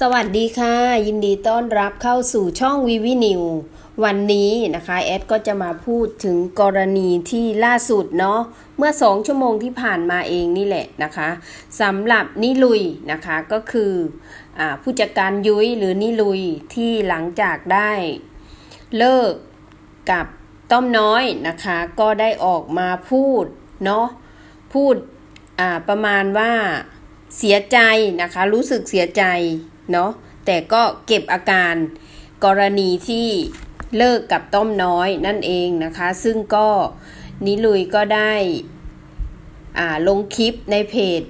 สวัสดีค่ะ ยินดีต้อนรับเข้าสู่ช่องวีวีนิววันนี้นะคะแอดก็จะมาพูดถึงกรณีที่ล่าสุดเนาะเมื่อสองชั่วโมงที่ผ่านมาเองนี่แหละนะคะสำหรับนิลุยนะคะก็คืออผู้จัดการยุ้ยหรือนิลุยที่หลังจากได้เลิกกับต้อมน้อยนะคะ ก็ได้ออกมาพูดเนาะพูดประมาณว่าเสียใจนะคะ รู้สึกเสียใจ เนาะแต่ก็เก็บอาการกรณีที่เลิกกับต้อมน้อยนั่นเองนะคะ ซึ่งก็นิลุยก็ได้ลงคลิปในเพจ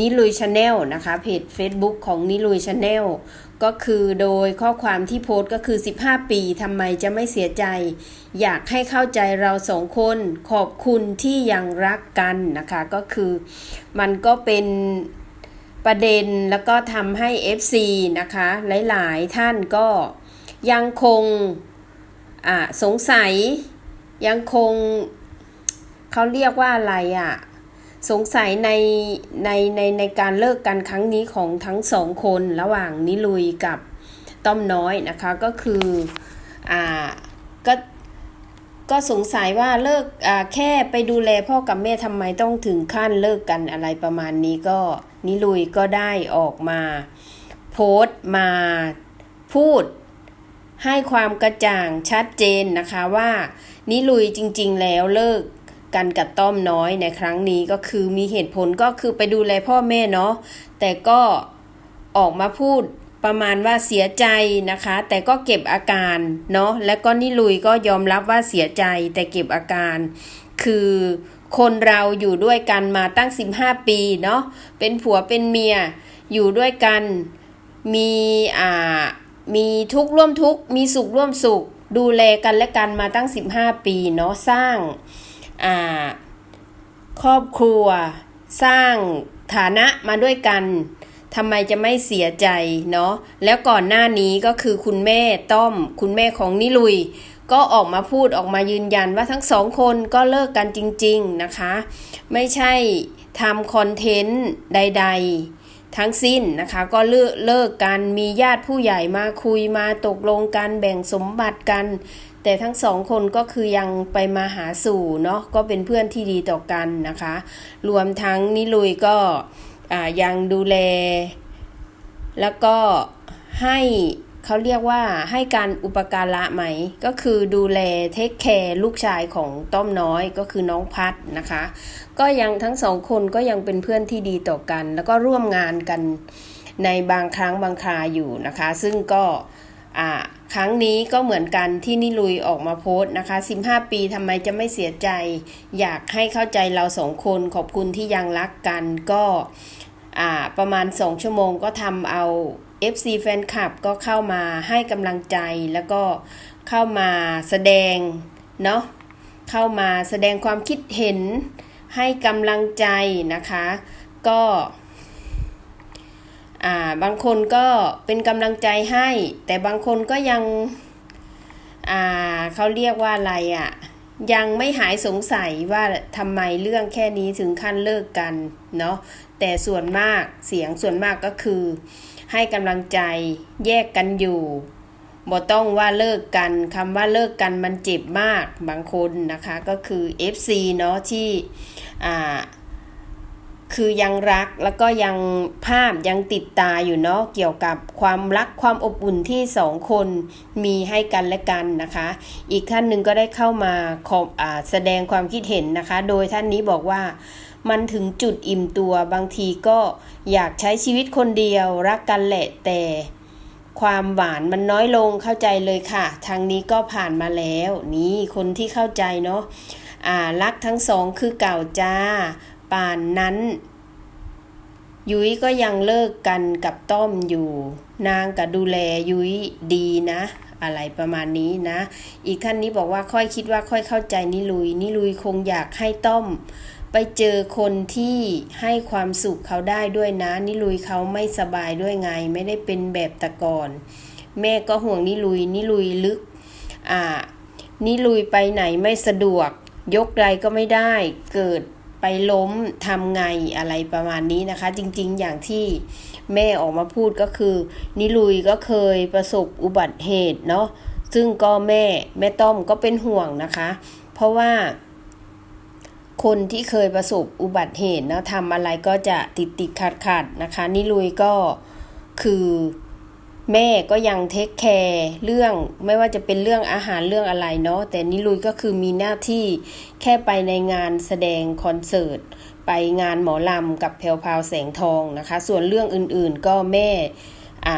นิลุยชาแนลนะคะเพจ Facebook ของนิลุยชาแนลก็คือโดยข้อความที่โพสต์ก็คือ 15 ปีทำไมจะไม่เสียใจ อยากให้เข้าใจเราสองคนขอบคุณที่ยังรักกันนะคะ ก็คือมันก็เป็น ประเด็นแล้วก็ทำให้ FC นะคะ หลายๆท่านก็ยังคงสงสัยยังคงเขาเรียกว่าอะไรอะ่ะ สงสัยในในในในการเลิกกันครั้งนี้ของทั้งสองคนระหว่างนิลุยกับต้อมน้อยนะคะก็คืออ่าก็ก็สงสัยว่าเลิกอ่าแค่ไปดูแลพ่อกับแม่ทำไมต้องถึงขั้นเลิกกันอะไรประมาณนี้ก็ นิลุยก็ได้ออกมา โพสต์มาพูดให้ความกระจ่างชัดเจนนะคะว่านิลุยจริงๆแล้วเลิกกันกับต้อมน้อยในครั้งนี้ก็คือมีเหตุผลก็คือไปดูแลพ่อแม่เนาะแต่ก็ออกมาพูด ประมาณว่าเสียใจนะคะ แต่ก็เก็บอาการเนาะและก็นิลุยก็ยอมรับว่าเสียใจแต่เก็บอาการ คือคนเราอยู่ด้วยกันมาตั้ง 15 ปีเนาะเป็นผัวเป็นเมียอยู่ด้วยกันมีอ่ามีทุกข์ร่วมทุกข์มีสุขร่วมสุข ดูแลกันและกันมาตั้ง 15 ปีเนาะสร้างอ่าครอบครัว สร้างฐานะมาด้วยกัน ทำไมจะไม่เสียใจเนาะแล้วก่อนหน้านี้ก็คือคุณแม่ต้อม คุณแม่ของนิลุย ก็ออกมาพูดออกมายืนยันว่าทั้งสองคนก็เลิกกันจริง ๆนะคะ ไม่ใช่ทำคอนเทนต์ใด ๆ ทั้งสิ้นนะคะ ก็เลิกเลิกกันมีญาติผู้ใหญ่มาคุยมาตกลงกันแบ่งสมบัติกัน แต่ทั้งสองคนก็คือยังไปมาหาสู่เนาะก็เป็นเพื่อนที่ดีต่อกันนะคะ รวมทั้งนิลุยก็ ยังดูแล แล้วก็ให้เขาเรียกว่าให้การอุปการะไหม ก็คือดูแลเทคแคร์ลูกชายของต้อมน้อยก็คือน้องพัดนะคะ ก็ยังทั้งสองคนก็ยังเป็นเพื่อนที่ดีต่อกัน แล้วก็ร่วมงานกันในบางครั้งบางคราอยู่นะคะ ซึ่งก็ครั้งนี้ก็เหมือนกันที่นิลุยออกมาโพสต์นะคะ 15 ปีทำไมจะไม่เสียใจ อยากให้เข้าใจเราสองคนขอบคุณที่ยังรักกันก็ ประมาณ 2 ชั่วโมงก็ทำเอา FC แฟนคลับก็เข้ามาให้กำลังใจแล้วก็เข้ามาแสดงเนาะเข้ามาแสดงความคิดเห็นให้กำลังใจนะคะ ก็บางคนก็เป็นกำลังใจให้ แต่บางคนก็ยังเขาเรียกว่าอะไรอะ่ะยังไม่หายสงสัยว่าทำไมเรื่องแค่นี้ถึงขั้นเลิกกันเนาะ แต่ส่วนมากเสียงส่วนมากก็คือ ให้กำลังใจแยกกันอยู่บ่ต้องว่าเลิกกันคำว่าเลิกกันมันเจ็บมากบางคนนะคะก็คือ FC เนาะที่อ่าคือยังรักแล้วก็ยังภาพยังติดตาอยู่เนาะเกี่ยวกับความรักความอบอุ่นที่สองคนมีให้กันและกันนะคะ อีกท่านหนึ่งก็ได้เข้ามาขออแสดงความคิดเห็นนะคะ โดยท่านนี้บอกว่า มันถึงจุดอิ่มตัวบางทีก็อยากใช้ชีวิตคนเดียวรักกันแหละแต่ ความหวานมันน้อยลงเข้าใจเลยค่ะ ทางนี้ก็ผ่านมาแล้ว นี่คนที่เข้าใจเนาะอ่ารักทั้งสองคือเก่าจ้า ป่านนั้น ยุ้ยก็ยังเลิกกันกับต้อมอยู่ นางก็ดูแลยุ้ยดีนะอะไรประมาณนี้นะ อีกท่านนี้บอกว่าค่อยคิดว่าค่อยเข้าใจนิลุยนิลุยคงอยากให้ต้อม ไปเจอคนที่ให้ความสุขเขาได้ด้วยนะ นิลุยเขาไม่สบายด้วยไง ไม่ได้เป็นแบบตะก่อน แม่ก็ห่วงนิลุย นิลุยลึก อ่า นิลุยไปไหนไม่สะดวก ยกไรก็ไม่ได้ เกิดไปล้มทำไงอะไรประมาณนี้นะคะ จริงๆ อย่างที่แม่ออกมาพูดก็คือ นิลุยก็เคยประสบอุบัติเหตุเนาะซึ่งก็แม่แม่ต้อมก็เป็นห่วงนะคะ เพราะว่า คนที่เคยประสบอุบัติเหตุนะทำอะไรก็จะติดติดขัดขัดนะคะนิลุยก็คือแม่ก็ยังเทคแคร์เรื่องไม่ว่าจะเป็นเรื่องอาหารเรื่องอะไรเนาะแต่นิลุยก็คือมีหน้าที่แค่ไปในงานแสดงคอนเสิร์ตไปงานหมอลำกับแพรวพาวแสงทองนะคะ ส่วนเรื่องอื่นๆก็แม่อ่า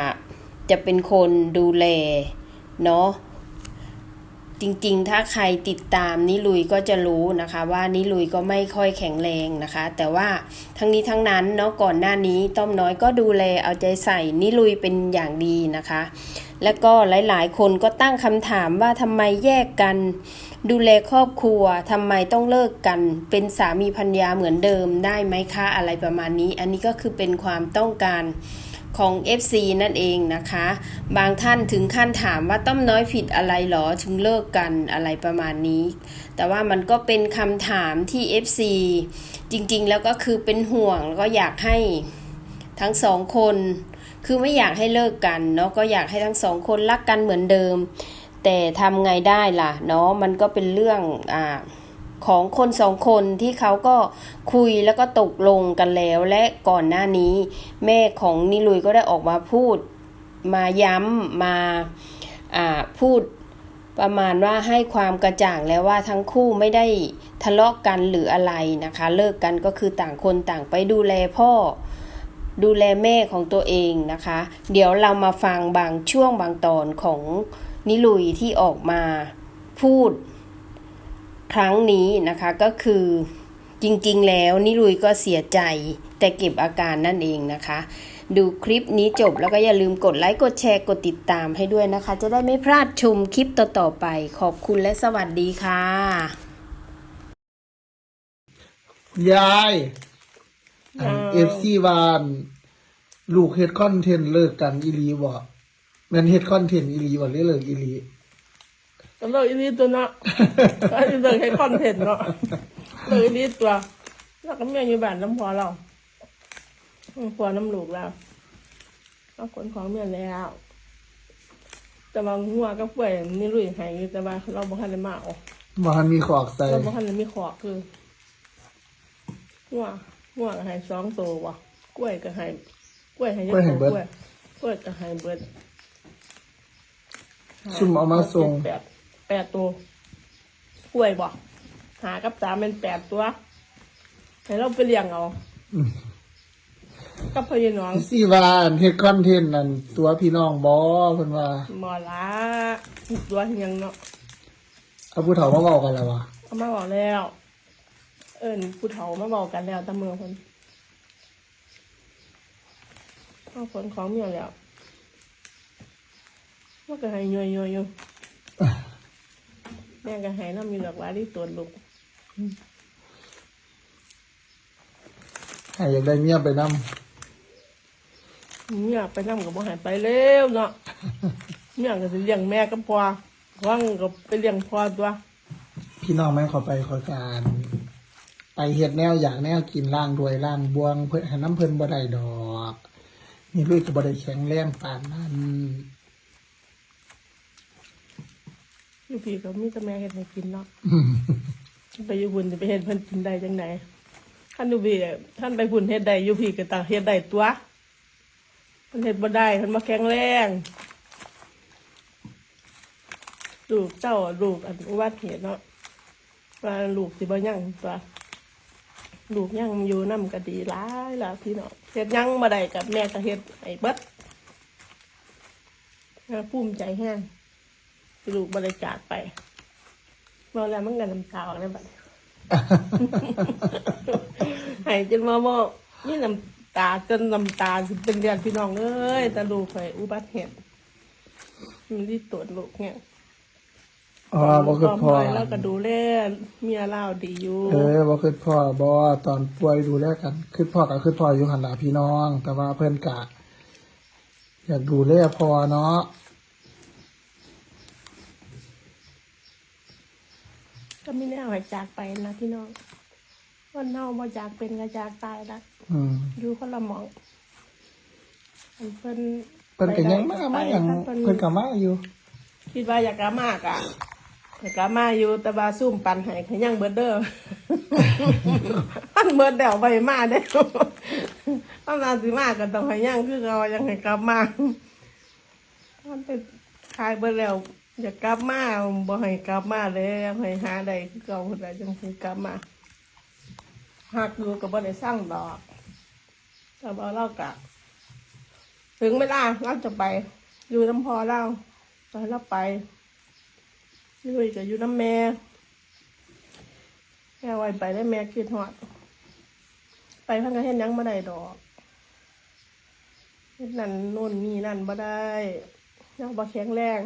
จะเป็นคนดูแลเนาะ จริงๆ ถ้าใครติดตามนิลุยก็จะรู้นะคะ ว่านิลุยก็ไม่ค่อยแข็งแรงนะคะ แต่ว่าทั้งนี้ทั้งนั้นเนาะก่อนหน้านี้ต้อมน้อยก็ดูแลเอาใจใส่นิลุยเป็นอย่างดีนะคะ แล้วก็หลายๆ คนก็ตั้งคำถามว่าทำไมแยกกัน ดูแลครอบครัวทำไมต้องเลิกกัน เป็นสามีพัญญาเหมือนเดิมได้ไหมคะอะไรประมาณนี้ อันนี้ก็คือเป็นความต้องการ ของ FC นั่นเองนะคะ บางท่านถึงขั้นถามว่าต้อมน้อยผิดอะไรหรอถึงเลิกกันอะไรประมาณนี้ แต่ว่ามันก็เป็นคำถามที่ FC จริงๆ แล้วก็คือเป็นห่วงแล้วก็อยากให้ทั้งสองคน คือไม่อยากให้เลิกกันเนาะก็อยากให้ทั้งสองคนรักกันเหมือนเดิม แต่ทำไงได้ล่ะเนาะมันก็เป็นเรื่องอ่า ของคนสองคนที่เขาก็คุยแล้วก็ตกลงกันแล้ว และก่อนหน้านี้ แม่ของนิลุยก็ได้ออกมาพูด มาย้ำมาพูดประมาณว่าให้ความกระจ่างแล้วว่าทั้งคู่ไม่ได้ทะเลาะกันหรืออะไรนะคะ เลิกกันก็คือต่างคนต่างไปดูแลพ่อ ดูแลแม่ของตัวเองนะคะ เดี๋ยวเรามาฟังบางช่วงบางตอนของนิลุยที่ออกมาพูด ครั้งนี้นะคะก็คือจริงๆ แล้วนิลุยก็เสียใจแต่เก็บอาการนั่นเองนะคะ ดูคลิปนี้จบแล้วก็อย่าลืมกดไลค์กดแชร์กดติดตามให้ด้วยนะคะ จะได้ไม่พลาดชมคลิปต่อๆไป ขอบคุณและสวัสดีค่ะ ยายเอฟซีวานลูกเฮดคอนเทนต์เลิกกันอีลีบ่แมนเฮดคอนเทนต์อีลีบ่หรือเลิกอีลี ก็เลยอีนี่ตัวเนาะก็เลยให้คอนเทนต์เนาะเลยอีนี่ตัวแล้วก็เมียอยู่บ้านน้ำพอเราน้ำพอน้ำลูกเราเอาคนของเมียแล้ว แต่บาหัวก็ป่วยนี่รุ่ยหายแต่ว่าเราบ่ทันได้มาออกบ่ทันมีขอกใส่เราบ่ทันได้มีขอกคือหัวหัวก็ใหายสองตัววะกล้วยก็ใหายกล้วยใหายเยอะกล้วยกล้วยก็ใหายเบิดซุ่มเอามาส่งแปดแปดตัวกล้วยบ่หากับสามเป็นแปดตัวให้เราไปเลี้ยงเอาอืมกับพี่น้องซีวานเฮ็ดคอนเทนต์นั่นตัวพี่น้องบ่เพิ่นว่าหมอละตัวยังเนาะเอาผู้เฒ่ามาเว้ากันแล้ววะเอามาบอกแล้ว เอิญผู้เฒ่ามาบอกกันแล้วแตะเมือคนเอาผลของเมียแล้วว่าก็ให้ย่อยๆอยู่แม่ก็ให้น้ำมีหลากหลายที่ตัวลูกให้อยากได้เมียไปนำเมียไปนั่งกับบ่ใหายไปเร็วเนาะเมียก็สิเลี้ยงแม่กับพ่อว่างก็ไปเลี้ยงพ่อตัว พี่น้องแม่นขอไปขอการ ไปเฮ็ดแนวอยากแนวกินล่างด้วยล่างบวงเพิ่นให้น้ำเพิ่นบ่ได้ดอกนี่ลุยก็บ่ได้แข็งแรงปานนั้น อยู่พี่ก็มีแต่แม่เฮ็ดให้กินเนาะไปอยู่บุญจะไปเฮ็ดเพิ่นกินได้จังไดท่านอยู่พี่ท่านไปบุญเฮ็ดได้อยู่พี่ก็ต่างเฮ็ดได้ตัวเพิ่นเฮ็ดบ่ได้เพิ่นมาแข็งแรงลูกเจ้าลูกอันอุบัติเหตุเนาะว่าลูกสิบ่ยังตัวลูกยังอยู่นำก็ดีหลายล่ะพี่น้องเฮ็ดยังบ่ได้กับแม่ก็เฮ็ดให้เบิดน่าภูมิใจแฮงที่ ลูกบ่ได้จากไปเมาแล้วมันก็น้ำตาออกแล้วบัดหายจนมาบอกนี่น้ำตาจนน้ำตาสิเป็นเดือนพี่น้องเอ้ยแต่ลูกเคยอุบัติเหตุมันที่ตรวจลูกเนี่ยอ๋อบ่คือพ่อมแล้วก็ดูแลเมียเล่าดีอยู่ เออบ่คือพ่อบ่ตอนป่วยดูแลกันคือพ่อก็คือพ่ออยู่หันหลังพี่น้อง แต่ว่าเพิ่นกะอยากดูแลพ่อเนาะ ก็ไม่แน่หายจากไปนะพี่น้องคนเน่าบ่จากเป็นกระจากตายละอืมอยู่คนละหมองอันเพิ่นเพิ่นก็ยังมาไปมาอย่างถ้เพิ่นเพิ่นก็มาอยู่คิดว่าอยากกามากอะอยากกามาอยู่แต่ว่าซุ่มปันให้ขยังเบิดเด้อมันเบิดแล้วไปมาเด้อตำนานสิมาก็ต้องให้ยังคือเรายังให้กลับมามันเป็นขายเบิดแล้ว อยากกลับมาบ่ให้กลับมาเลยให้หาได้คือเก่าคนใดจังสิกลับมาหากอยู่กับบ่ได้สร้างดอกแต่ว่าเรากะถึงเวลาเราจะไป อยู่น้ำพอเราตอนเราไปอยู่กับอยู่น้ำแม่แม่ไว้ไปได้แม่คิดหอด ไปพันก็เห็นยังบ่ได้ดอกนั่นนู่นนี่นั่นบ่ได้ยังบ่แข็งแรง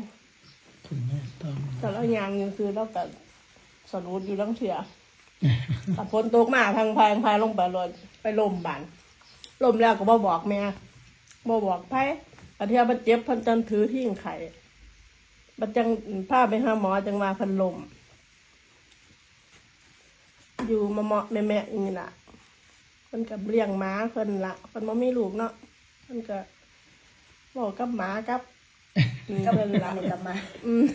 คุณแม่ต้อง แต่เรายางยังคือเราแต่สรุปอยู่ลังเถื่อแต่ฝนตกมาพังพายพายลงไปรถไปลมบานลมแล้วก็บ่บอกแม่บ่บอกไผอาเทียบัดเจ็บเพันจันถือทิ้งไข่บัดจังพาไปหาหมอจังว่าเพันลม อยู่มาเหมาะแม่แม่ๆอย่างนี้ล่ะเพิ่นกับเลี้ยงหมาเพิ่นละเพิ่นบ่มีลูกเนาะเพิ่นก็บอกกับหมากับ กับเพิ่นละกับมาอืม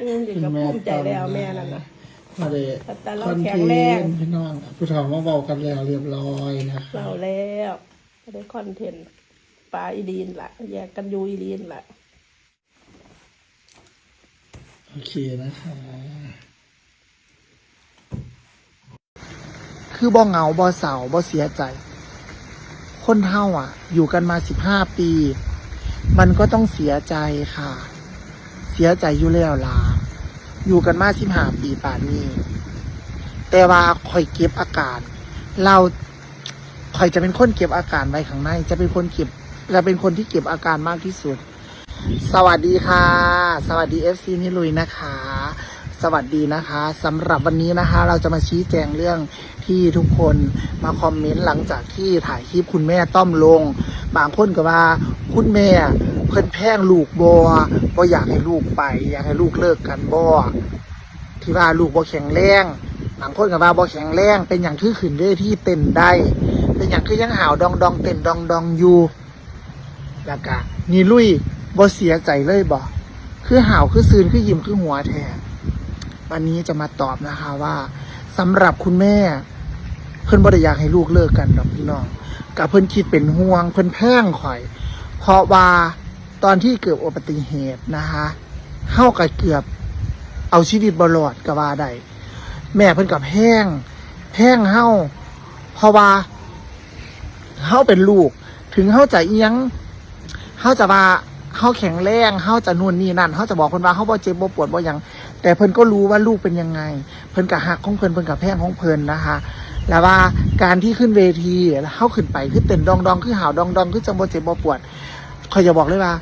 อืมเด็กก็ภูมิใจแล้วแม่นั่นนะมาเลยแต่เราคอนแข็เทงแรงนต์พี่น้องผู้เฒ่ามาเว้ากันแล้วเรียบร้อยนะครัเราบแล้วก็ได้คอนเทนต์ปลาอีลีนละแยกกันอยู่อีลีนละโอเคนะคะคือบ่เหงาบ่เศร้าบ่เสียใจ คนเฮาอะ อยู่กันมาสิบห้าปี มันก็ต้องเสียใจค่ะ เสียใจอยู่แล้วล่ะอยู่กันมาสิบห้าปีป่านนี้ แต่ว่าคอยเก็บอาการ เราคอยจะเป็นคนเก็บอาการไว้ข้างใน จะเป็นคนเก็บจะเป็นคนที่เก็บอาการมากที่สุด สวัสดีค่ะ สวัสดี FC นิลุยนะคะ สวัสดีนะคะสำหรับวันนี้นะคะ เราจะมาชี้แจงเรื่องที่ทุกคนมาคอมเมนต์หลังจากที่ถ่ายคลิปคุณแม่ต้อมลง บางคนก็ว่า คุณแม่ เพิ่นแพงลูกบอบ่อยากให้ลูกไป อยากให้ลูกเลิกกันบ่ที่ว่าลูกบ่แข็งแรงบางคนก็ว่าบ่แข็งแรงเป็นอย่างที่ขึ้นเวทีเต้นได้ เป็นอย่างที่ยังห่าวดองดองเต้นดองดองอยู่แล้วก็นี่ลุยบ่เสียใจเลยบ่คือห่าวคือซืนคือยิ้มคือหัวแทนวันนี้จะมาตอบนะคะว่าสำหรับคุณแม่ เพิ่นบ่ได้อยากให้ลูกเลิกกันดอกพี่น้องกับเพิ่นคิดเป็นห่วงเพิ่นแพงข่อย เพราะว่าตอนที่เกิดอุบัติเหตุนะคะเฮาก็เกือบเอาชีวิตบรอดกว่าได้แม่เพิ่นกับแพงแพงเฮาเพราะว่าเฮาเป็นลูก ถึงเฮาจะเอียงเขาจะว่าเขาแข็งแรงเขาจะนู่นนี่นั่นเขาจะบอกเพิ่นว่าเขาบ่เจ็บบ่ปวดบ่หยังแต่เพิ่นก็รู้ว่าลูกเป็นยังไง เพิ่นกับหักของเพิ่นเพิ่นกับแพงของเพิ่นนะคะแล้วว่าการที่ขึ้นเวทีแล้วเขาขึ้นไปคือเต้นดองดองคือหาวดองดองคือจังบ่เจ็บบ่ปวด คอยจะบอกเลยว่า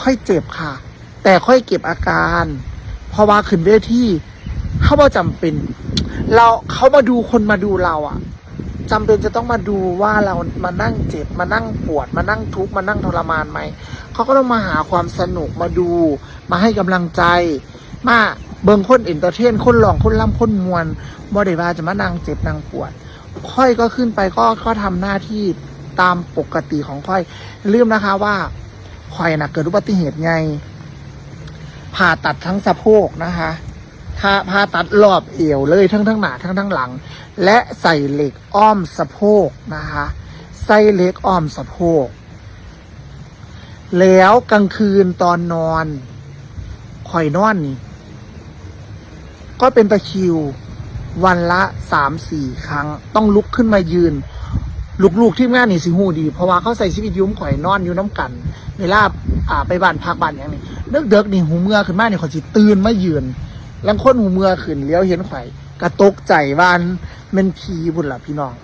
ค่อยเจ็บค่ะ แต่ค่อยเก็บอาการ เพราะว่าขึ้นเวทีเขาบ่จำเป็น เราเขามาดูคนมาดูเราอะจำเป็นจะต้องมาดูว่าเรามานั่งเจ็บมานั่งปวด มานั่งทุกข์มานั่งทรมานไหมเขาก็ต้องมาหาความสนุกมาดู มาให้กำลังใจ มาเบิ่งคนเอนเตอร์เทนคนหลองคนล่ำคนมวนบ่ได้ว่าจะมานั่งเจ็บนั่งปวด ค่อยก็ขึ้นไปก็ก็ทำหน้าที่ ตามปกติของค่อยลืมนะคะว่าค่อยนะเกิดอุบัติเหตุไงผ่าตัดทั้งสะโพกนะคะผ่าผ่าตัดรอบเอวเลยทั้งทั้งหน้าทั้งทั้งหลัง และใส่เหล็กอ้อมสะโพกนะคะใส่เหล็กอ้อมสะโพก แล้วกลางคืนตอนนอนข่อยนอนนี่ก็เป็นตะคิววันละสามสี่ครั้ง ต้องลุกขึ้นมายืน ลูกๆที่งานนี่สิหูดี เพราะว่าเขาใส่ชีวิตยุ่มข่อยนอนอยู่น้ำกัน เวลาอ่าไปบ้านพักบ้านอย่างนี้เด็กเด็กๆนี่หูเมื่อขึ้นมานี่เขาสิตื่นมายืนลังคนหูเมื่อขึ้นเลี้ยวเห็นข่อยกระตกใจวานเม็นผีบุญละพี่น้อง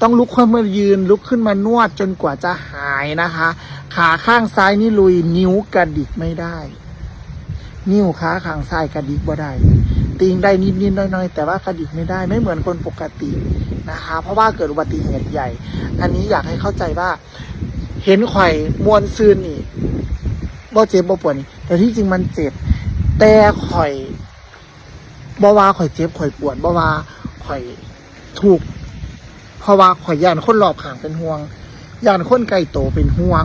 ต้องลุกขึ้นมายืนลุกขึ้นมานวดจนกว่าจะหายนะคะ ขาข้างซ้ายนี่ลุยนิ้วกระดิกไม่ได้ นิ้วขาข้างซ้ายกระดิกบ่ได้ ติงได้นิดๆน้อยๆแต่ว่ากระดิกไม่ได้ไม่เหมือนคนปกตินะคะ เพราะว่าเกิดอุบัติเหตุใหญ่ อันนี้อยากให้เข้าใจว่า เห็นไข่มวนซืนนี่บ่เจ็บบ่ปวดนี่แต่ที่จริงมันเจ็บ แต่ข่อยบ่ว่าข่อยเจ็บข่อยปวดบ่ว่าข่อยถูกเพราะว่าข่อยย่านคนรอบข้างเป็นห่วงย่านคนไกลโตเป็นห่วง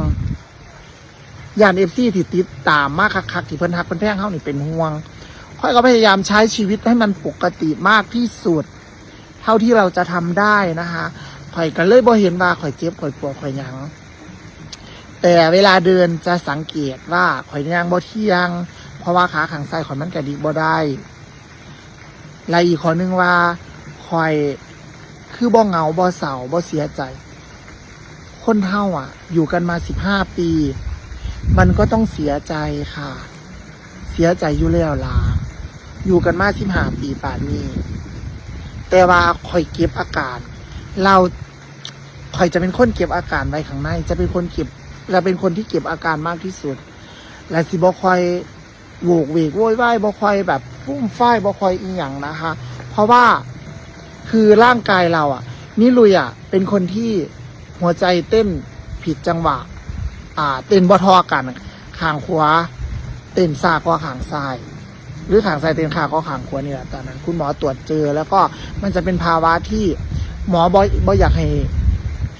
ย่านเอฟซีที่ติดตามมากคักๆที่เพิ่นฮักเพิ่นแพงเฮานี่เป็นห่วง ข่อยก็พยายามใช้ชีวิตให้มันปกติมากที่สุด เท่าที่เราจะทำได้นะคะข่อยก็เลยบ่เห็นว่าข่อยเจ็บข่อยปวดข่อยหยังแต่เวลาเดินจะสังเกตว่าข่อยย่างบ่เที่ยง เพราะว่าขาข้างซ้ข่อยมันกระดิกบ่ได้และอีกข้อนึงว่าข่อยคือบ่เหงาบ่เศร้าบ่เสียใจ คนเฮาอะ อยู่กันมาสิบห้าปี มันก็ต้องเสียใจค่ะ เสียใจอยู่แล้วล่ะ อยู่กันมาสิบห้าปีป่านนี้ แต่ว่าข่อยเก็บอาการ เราข่อยจะเป็นคนเก็บอาการไว้ข้างใน จะเป็นคนเก็บจะเป็นคนที่เก็บอาการมากที่สุด และสิบ่คอยโวกเวกโวยวายบ่คอยแบบฟุ่มฝ้ายบ่คอยอีหยังนะคะ เพราะว่าคือร่างกายเราอะนี่ลุยอะเป็นคนที่หัวใจเต้นผิดจังหวะ อ่า เต้นบ่ทอกันขางขวาเต้นซ้ายกว่าขางซ้าย หรือขางซ้ายเตนขาก็ขางขวานี่แหละตอนนั้น คุณหมอตรวจเจอ แล้วก็มันจะเป็นภาวะที่หมอบอบอยากให้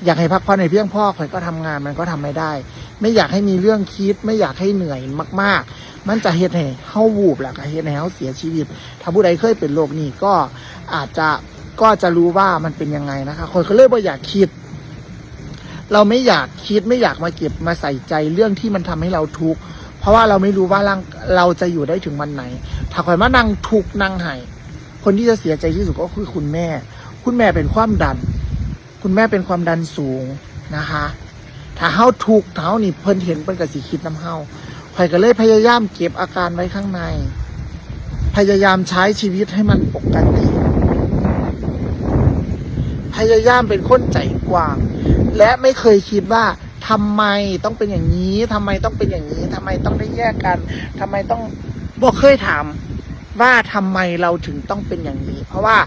อยากให้พักผ่อนในเพียงพ่อข่อยก็ทำงานมันก็ทำไม่ได้ ไม่อยากให้มีเรื่องคิด ไม่อยากให้เหนื่อยมาก ๆ มันจะเฮ็ดให้เฮาวูบแหละเฮ็ดให้เฮาเสียชีวิต ถ้าผู้ใดเคยเป็นโรคนี้ก็อาจจะก็จะรู้ว่ามันเป็นยังไงนะคะคนก็เลยบ่อยากคิด เราไม่อยากคิดไม่อยากมาเก็บมาใส่ใจเรื่องที่มันทำให้เราทุกข์ ราะว่าเราไม่รู้ว่าร่างเราจะอยู่ได้ถึงวันไหน ถ้าคอยมานั่งทุกนั่งไห้คนที่จะเสียใจที่สุดก็คือคุณแม่ คุณแม่เป็นความดัน คุณแม่เป็นความดันสูงนะคะ ถ้าเฮาทุกข์ถ้าเฮานี่เพิ่นเห็นเพิ่นก็สิคิดน้ำเฮาข่อยก็เลยพยายามเก็บอาการไว้ข้างใน พยายามใช้ชีวิตให้มันปกติพยายามเป็นคนใจกว้าง และไม่เคยคิดว่า ทำไมต้องเป็นอย่างนี้ทำไมต้องเป็นอย่างนี้ทำไมต้องได้แยกกันทำไมต้องบอกเคยถามว่าทำไมเราถึงต้องเป็นอย่างนี้ เพราะว่า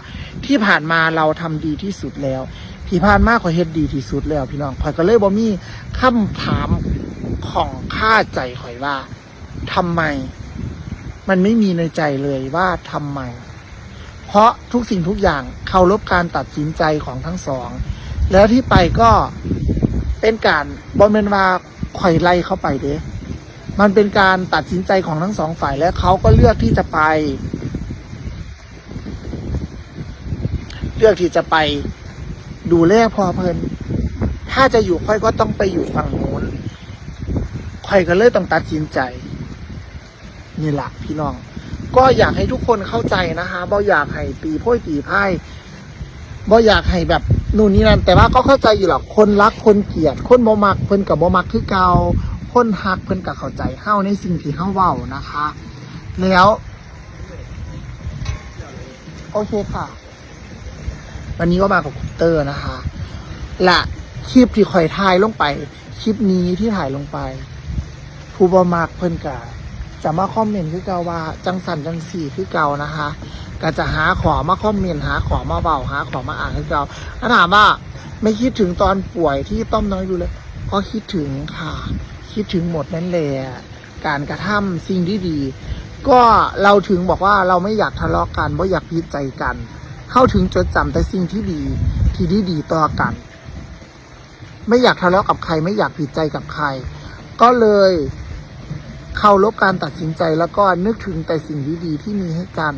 ที่ผ่านมาเราทำดีที่สุดแล้ว ที่ผ่านมาขอยเฮ็ดดีที่สุดแล้วพี่น้องขอยก็เลยบ่มีคำถามของค่าใจขอยว่าทำไม มันไม่มีในใจเลยว่าทำไม เพราะทุกสิ่งทุกอย่างเคารพการตัดสินใจของทั้งสอง แล้วที่ไปก็ เป็นการบอมเมนว่าข่อยไล่เข้าไปเด้มันเป็นการตัดสินใจของทั้งสองฝ่ายและเขาก็เลือกที่จะไป เลือกที่จะไปดูแลพอเพลินถ้าจะอยู่ค่อยก็ต้องไปอยู่ฝั่งนู้นค่อยก็เลยต้องตัดสินใจ นี่แหละพี่น้อง ก็อยากให้ทุกคนเข้าใจนะคะบ่อยากให้ตีโพ้ยตีไพ่บ่อยากให้แบบ นู่นนี่นั่นแต่ว่าก็เข้าใจอยู่หรอกคนรักคนเกลียด คนบ่มักเพิ่นกับบ่มักคือเก่าคนฮักเพิ่นกับเข้าใจเฮาในสิ่งที่เฮาเว้านะคะ แล้ว โอเคค่ะ วันนี้ก็มากับคุปเตอร์นะคะและคลิปที่ข่อยถ่ายลงไป คลิปนี้ที่ถ่ายลงไปผู้บมากเพิ่นกะจะมาคอมเมนต์คือเก่าว่า จังสันจังสี่คือเก่านะคะ ก็จะหาขอมาคอมเมนต์หาขอมาเบาหาขอมาอ่านคือเก่าถ้าถามว่าไม่คิดถึงตอนป่วยที่ต้อมน้อยดูเลย ก็คิดถึงค่ะ คิดถึงหมดนั่นแหละการกระทำสิ่งที่ดี ก็เราถึงบอกว่าเราไม่อยากทะเลาะกันว่าอยากพิดใจกัน เข้าถึงจดจำแต่สิ่งที่ดีที่ดีดีต่อกัน ไม่อยากทะเลาะกับใคร ไม่อยากผิดใจกับใคร ก็เลยเคารพการตัดสินใจแล้วก็นึกถึงแต่สิ่งดีๆที่มีให้กัน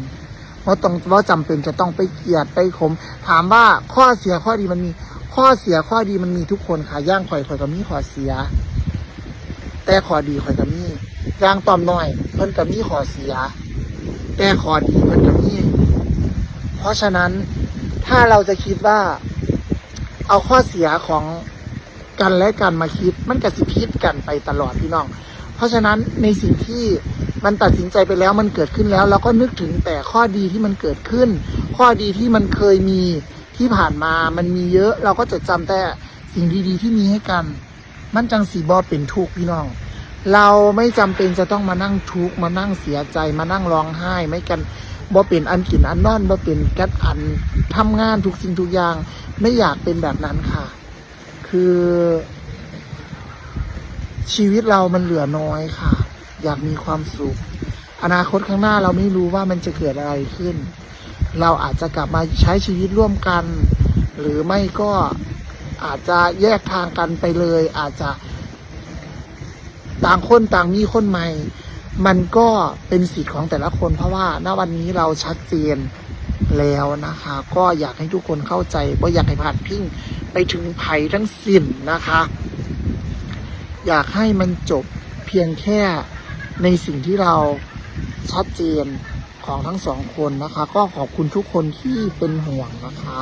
ว่าต้องว่าจำเป็นจะต้องไปเกลียดไปขม ถามว่าข้อเสียข้อดีมันมี ข้อเสียข้อดีมันมีทุกคนค่ะย่างข่อยข่อยก็มีข้อเสีย แต่ข้อดีข่อยก็มีย่างตอมน้อยเพิ่นก็มีข้อเสีย แต่ข้อดีเพิ่นก็มีเพราะฉะนั้นถ้าเราจะคิดว่า เอาข้อเสียของกันและกันมาคิด มันก็สิพิษกันไปตลอดพี่น้อง เพราะฉะนั้นในสิ่งที่มันตัดสินใจไปแล้วมันเกิดขึ้นแล้วเราก็นึกถึงแต่ข้อดีที่มันเกิดขึ้น ข้อดีที่มันเคยมีที่ผ่านมามันมีเยอะ เราก็จะจำแต่สิ่งดีๆ ที่มีให้กัน มันจังสีบอเป็นทุกข์พี่น้อง เราไม่จำเป็นจะต้องมานั่งทุกข์มานั่งเสียใจมานั่งร้องไห้ ไม่กันบ่เป็นอันกินอันนอนบ่เป็นแก๊สอันทำงานทุกสิ่งทุกอย่าง ไม่อยากเป็นแบบนั้นค่ะ คือ ชีวิตเรามันเหลือน้อยค่ะ อยากมีความสุข อนาคตข้างหน้าเราไม่รู้ว่ามันจะเกิดอะไรขึ้น เราอาจจะกลับมาใช้ชีวิตร่วมกัน หรือไม่ก็อาจจะแยกทางกันไปเลย อาจจะ ต่างคนต่างมีคนใหม่ มันก็เป็นสิทธิ์ของแต่ละคน เพราะว่าณวันนี้เราชัดเจนแล้วนะคะ ก็อยากให้ทุกคนเข้าใจว่าอยากให้ผ่านพิงไปถึงไผ่ทั้งสิ้นนะคะ อยากให้มันจบเพียงแค่ในสิ่งที่เราชัดเจนของทั้งสองคนนะคะ ก็ขอบคุณทุกคนที่เป็นห่วงนะคะ